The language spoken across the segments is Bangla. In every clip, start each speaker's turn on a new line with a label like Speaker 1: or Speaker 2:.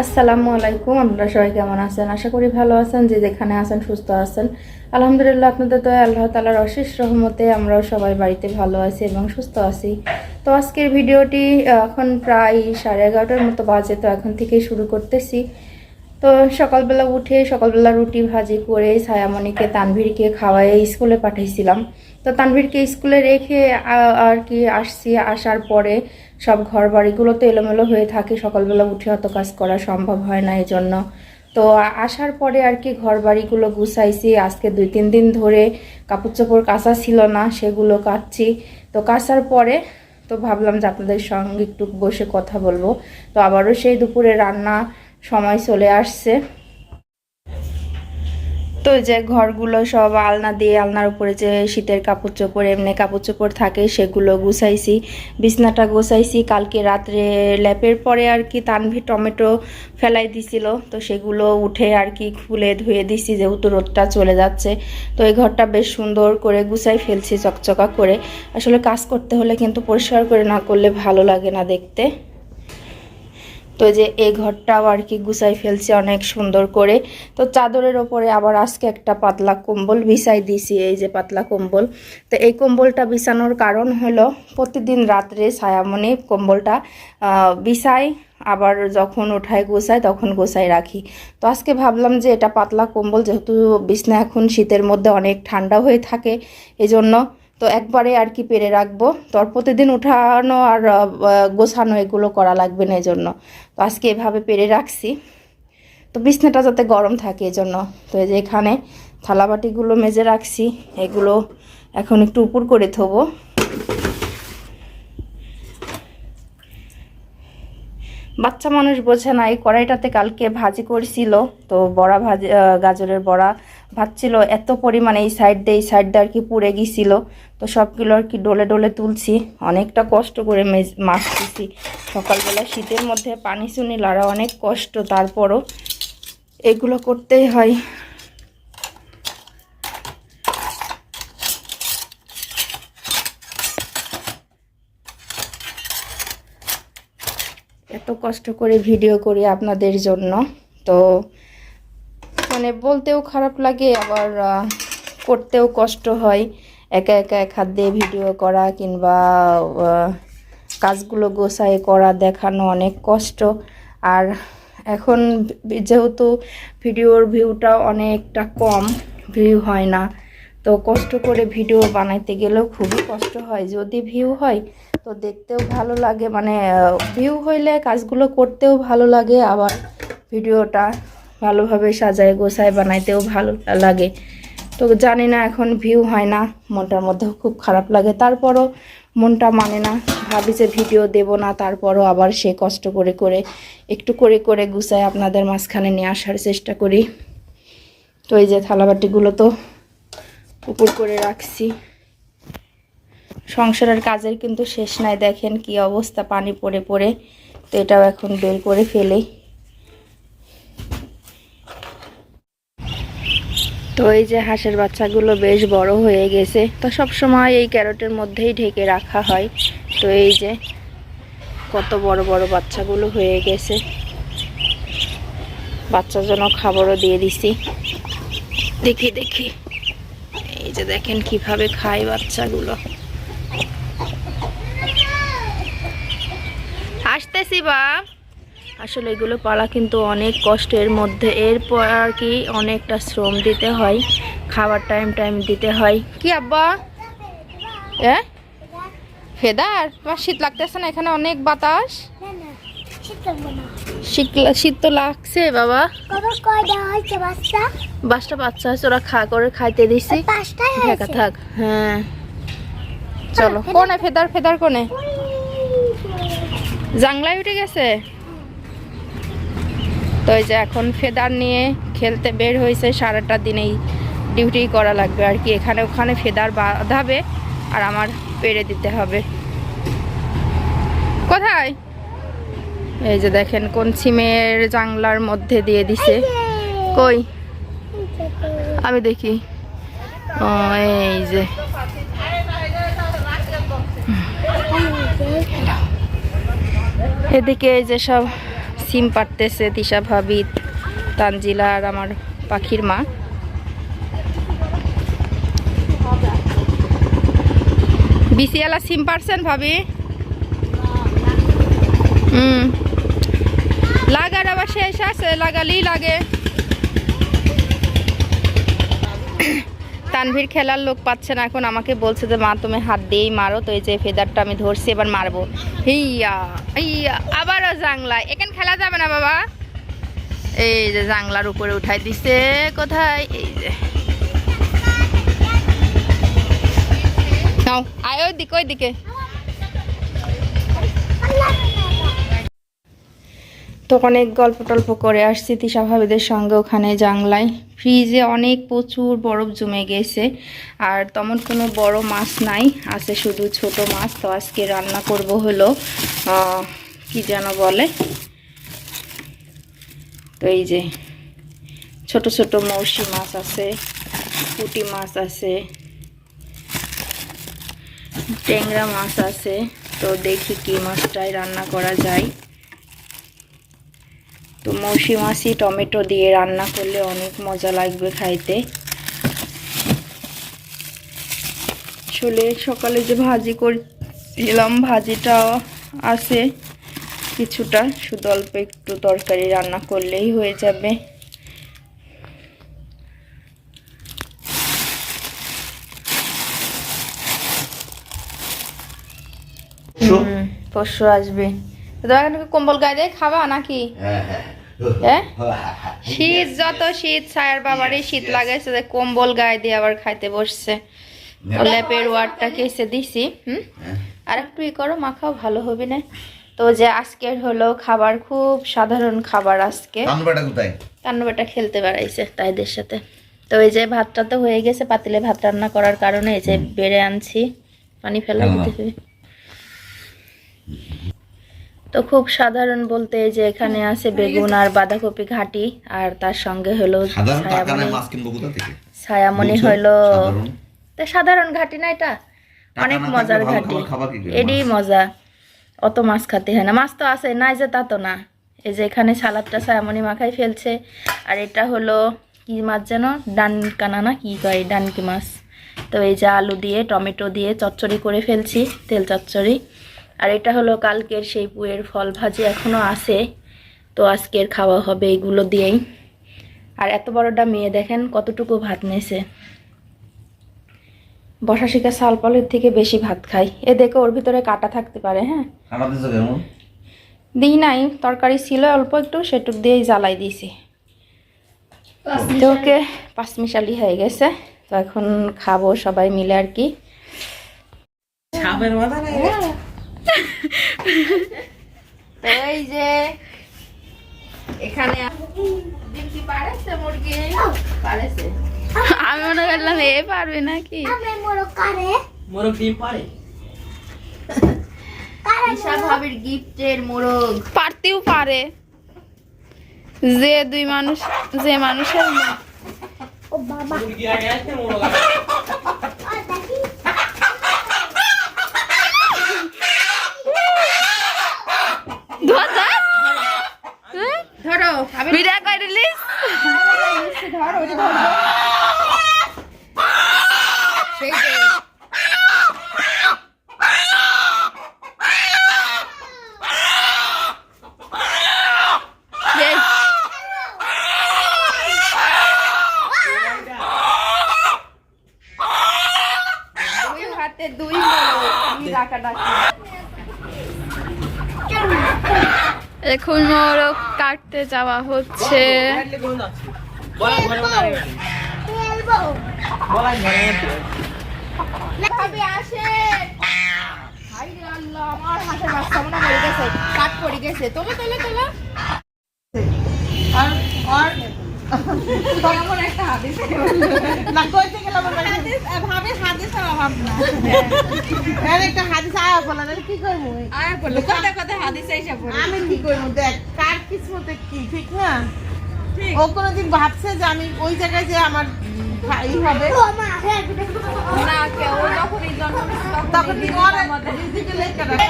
Speaker 1: আসসালামু আলাইকুম, আপনারা সবাই কেমন আছেন? আশা করি ভালো আছেন, যে যেখানে আছেন সুস্থ আছেন। আলহামদুলিল্লাহ, আপনাদের তো আল্লাহ তালার অশেষ রহমতে আমরাও সবাই বাড়িতে ভালো আছি এবং সুস্থ আছি। তো আজকের ভিডিওটি এখন প্রায় সাড়ে এগারোটার মতো বাজে, তো এখন থেকেই শুরু করতেছি। তো সকালবেলা উঠে, সকালবেলা রুটি ভাজি করে ছায়ামণিকে, তানভীরকে খাওয়াই স্কুলে পাঠিয়েছিলাম তো তানভীরকে স্কুলে রেখে আর কি আসছি, আসার পরে সব ঘর বাড়িগুলো তো এলোমেলো হয়ে থাকে, সকালবেলা উঠে অত কাজ করা সম্ভব হয় না এই জন্য তো আসার পরে আর কি ঘর বাড়িগুলো গুছাইছি, আজকে দুই তিন দিন ধরে কাপড় চোপড় কাঁচা ছিল না, সেগুলো কাচ্ছি তো কাচার পরে তো ভাবলাম যে আপনাদের সঙ্গে একটু বসে কথা বলব। তো আবারও সেই দুপুরে রান্না সময় চলে আসছে। তো যে ঘরগুলো সব আলনা দিয়ে আলনার উপরে যে শীতের কাপড় চোপড়, এমনি কাপড় চোপড় থাকে, সেগুলো গুছাইছি। বিছনাটা গুছাইছি, কালকে রাত্রে ল্যাপের পরে আর কি তানভি, টমেটো ফেলাই দিছিল। তো সেগুলো উঠে আর কি খুলে ধুয়ে দিছি, যেহেতু রোদটা চলে যাচ্ছে। তো এই ঘরটা বেশ সুন্দর করে গুছাই ফেলছি, চকচকা করে। আসলে কাজ করতে হলে কিন্তু পরিষ্কার করে না করলে ভালো লাগে না দেখতে। তো যে এই ঘরটাও আর কি গুছাই ফেলছি অনেক সুন্দর করে। তো চাদরের ওপরে আবার আজকে একটা পাতলা কম্বল বিছাই দিছি, এই যে পাতলা কম্বল। তো এই কম্বলটা বিছানোর কারণ হলো প্রতিদিন রাত্রে ছায়ামণি কম্বলটা বিছাই, আবার যখন উঠায় গোছাই তখন গোছাই রাখি। তো আজকে ভাবলাম যে এটা পাতলা কম্বল, যেহেতু বিছনা এখন শীতের মধ্যে অনেক ঠান্ডা হয়ে থাকে, এজন্য তো একবারে আর কি পেরে রাখব। তো আর প্রতিদিন উঠানো আর গোছানো এগুলো করা লাগবে না এজন্য। তো আজকে এভাবে পেরে রাখছি। তো বিছনাটা যাতে গরম থাকে এজন্য। তো এই যে এখানে থালাবাটিগুলো মেজে রাখছি। এগুলো এখন একটু উপর করে থবো বাচ্চা মানুষ বোঝে না, এই কড়াইটাতে কালকে ভাজি করছিল। তো বড়া ভাজি গাজরের বড়া। ভাজছিল এত পরিমাণে এই সাইড দিয়ে, এই সাইড দিয়ে আর কি পুড়ে গিয়েছিল। তো সবগুলো আর কি ডলে ডলে তুলছি। অনেকটা কষ্ট করে মাখতেছি। সকালবেলা শীতের মধ্যে পানি শুনি লাড়া অনেক কষ্ট, তারপরও এগুলো করতেই হয়। এত কষ্ট করে ভিডিও করি আপনাদের জন্য। তো মানে বলতেও খারাপ লাগে, আবার করতেও কষ্ট হয়। একা একা এক হাত দিয়ে ভিডিও করা কিংবা কাজগুলো গোছায় করা দেখানো অনেক কষ্ট। আর এখন যেহেতু ভিডিওর ভিউটা অনেকটা কম, ভিউ হয় না, তো কষ্ট করে ভিডিও বানাইতে গেলেও খুবই কষ্ট হয়। যদি ভিউ হয়, তো দেখতেও ভালো লাগে। মানে ভিউ হইলে কাজগুলো করতেও ভালো লাগে, আবার ভিডিওটা ভালোভাবে সাজায়, গোছায়, বানাইতেও ভালো লাগে। তো জানি না, এখন ভিউ হয় না, মনটার মধ্যে খুব খারাপ লাগে। তারপরও মনটা মানে না, ভাবি যে ভিডিও দেব না, তারপরও আবার সে কষ্ট করে করে, একটু করে করে গুছায় আপনাদের মাঝখানে নিয়ে আসার চেষ্টা করি। তো এই যে থালাবাটিগুলো তো উপর করে রাখছি। সংসারের কাজের কিন্তু শেষ নাই, দেখেন কি অবস্থা, পানি পড়ে পড়ে। তো এটাও এখন বের করে ফেলে। তো এই যে হাঁসের বাচ্চাগুলো বেশ বড় হয়ে গেছে, তো সব সময় এই ক্যারটের মধ্যেই ঢেকে রাখা হয়। তো এই যে কত বড় বড় বাচ্চাগুলো হয়ে গেছে। বাচ্চার জন্য খাবারও দিয়ে দিছি। দেখি দেখি। এই যে দেখেন কীভাবে খায় বাচ্চাগুলো। আসতেছি বাপ। আসলে এগুলো পালা কিন্তু অনেক কষ্টের মধ্যে। এরপর আর কি অনেকটা শ্রম দিতে হয় খাবার টাইম টাইম দিতে হয়। কি আব্বা? এ? ফেদার তোমার শীত লাগতেছে না এখানে অনেক বাতাস?
Speaker 2: শীত
Speaker 1: শীত তো লাগছে বাবা। বাসটা বাচ্চা আছে ওরা খা করে খাইতে দিছি। ঢাকা থাক হ্যাঁ। চলো। কোনে ফেদার। ফেদার কোনে? জাংলায় উঠে গেছে? তো এই যে এখন ফেদার নিয়ে খেলতে বের হয়েছে, সারাটা দিনেই ডিউটি করা লাগবে আর কি। এখানে ওখানে ফেদার বাঁধাবে আর আমার পেরে দিতে হবে। কোথায়? এই যে দেখেন, কোন সিমের জাংলার মধ্যে দিয়ে দিছে। কই? আমি দেখি। এই যে। এদিকে এই যে সব সিম পারতেছে তিশা ভাবি, তানজিলা আর আমার পাখির মা। বিসিয়ালা সিম পারছেন ভাবি? হুম। লাগার আবার শেষ আছে, লাগালেই লাগে। তানভীর খেলার লোক পাচ্ছে না এখন। আমাকে বলছে যে, মা, তুমি হাত দিয়েই মারো, তো এই যে ফেদারটা আমি ধরছি, এবার মারবো। হিয়া হিয়া, আবারও জাংলা। এখানে খেলা যাবে না, বাবা? এই যে জাংলার উপরে উঠাই দিছে, কোথায়? এই যে। আয় দিকে ওই দিকে তো অনেক গল্প টল্প করে আসছি তিশা ভাবিদের সঙ্গে ওখানে জাংলায় ফ্রিজে অনেক প্রচুর বরফ জমে গেছে, আর তেমন কোনো বড় মাছ নাই, আছে শুধু ছোট মাছ। তো আজকে রান্না করব হলো কি যেন বলে? তো এই যে, ছোট ছোট মৌসি মাছ আছে, পুঁটি মাছ আছে, ট্যাংরা মাছ আছে। তো দেখি কি মাছটাই রান্না করা যায়। তো মৌসি মাছই টমেটো দিয়ে রান্না করলে অনেক মজা লাগবে খাইতে। আসলে সকালে যে ভাজি করছিলাম ভাজিটা আছে কিছুটা শুধু অল্প একটু তরকারি রান্না করলেই হয়ে যাবে। পরশু আসবে। তো তোমার এখানে কম্বল গায়ে দিয়ে খাবা নাকি? হ্যাঁ। শীত যত শীত ছায়ার বাবারই শীত লাগাইছে যে কম্বল গায়ে দিয়ে আবার খাইতে বসছে। ল্যাপের ওয়ার্ডটা কেসে দিছি হুম? আর একটু ই করো মাখাও ভালো হবে না। তো যে আজকের হলো খাবার খুব সাধারণ খাবার আজকে। কান্নবাটা খেলতে বেড়াইছে তাইদের সাথে। তো এই যে ভাতটা তো হয়ে গেছে পাতিলে ভাত রান্না করার কারণে এই যে বেড়ে আনছি। পানি ফেলা দিতে হবে তো খুব সাধারণ বলতে এই যে এখানে আছে বেগুন আর বাঁধাকপি ঘাটি আর তার সঙ্গে হলো ছায়ামণি।
Speaker 3: নেয় মাছ কিনবো কোথা থেকে?
Speaker 1: ছায়ামণি
Speaker 3: বুঝছ?
Speaker 1: হলো
Speaker 3: সাধারণ।
Speaker 1: তা সাধারণ ঘাটি না এটা? অনেক মজার ঘাটি? এডি মজা। অত মাছ খাতে হয় না। মাছ তো আছে নাই যে তা তো না। এই যে এখানে সালাদটা ছায়ামণি মাখাই ফেলছে। আর এটা হলো কি মাছ যেন? ডানকানা না কি কয় ডানকি মাছ। তো এই যে আলু দিয়ে টমেটো দিয়ে চচ্চড়ি করে ফেলছি তেল চচ্চড়ি। আর এটা হলো কালকের সেই পুয়ের ফল ভাজি এখনও আছে। তো আজকের খাওয়া হবে এগুলো দিয়েই। আর এত বড়টা মেয়ে দেখেন কতটুকু ভাত নেছে। বসা শিখা সালপালের থেকে বেশি ভাত খাই এ দেখে ওর ভিতরে কাটা থাকতে পারে হ্যাঁ? দিই নাই তরকারি ছিল অল্প একটু সেটুক দিয়েই জ্বালাই দিয়েছি। তো ওকে পাঁচমিশালি হয়ে গেছে তো এখন খাব সবাই মিলে আর কি। যে এখানে আমি মনে করলাম এ পারবে নাকি?
Speaker 2: আমি মোরো কারে।
Speaker 4: মোরগ ডিম পারে।
Speaker 1: ভাবির গিফটের মোরগ। পারতেও পারে। যে দুই মানুষ যে মানুষের মা-
Speaker 2: ও বাবা
Speaker 4: মুরগি আগে আছে মোরগ আগে
Speaker 2: ও দেখি
Speaker 1: ধর, ধর। হ্যাঁ? ধরো ভিডিও করে রিলিজ ধর ওটা ধর সেই দুই দুই ডাকাডাকি। এখন মোরগ কাটতে যাওয়া হচ্ছে।
Speaker 4: আর
Speaker 5: আমি কি করব? ও কোনোদিন ভাবছে যে আমি ওই জায়গায় যে আমার ভাই হবে
Speaker 1: না কেউ যখনই জন্ম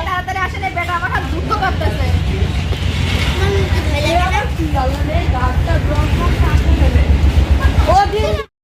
Speaker 1: তাড়াতাড়ি আসলে বেটা আমার হাত যুদ্ধ করতেছে ও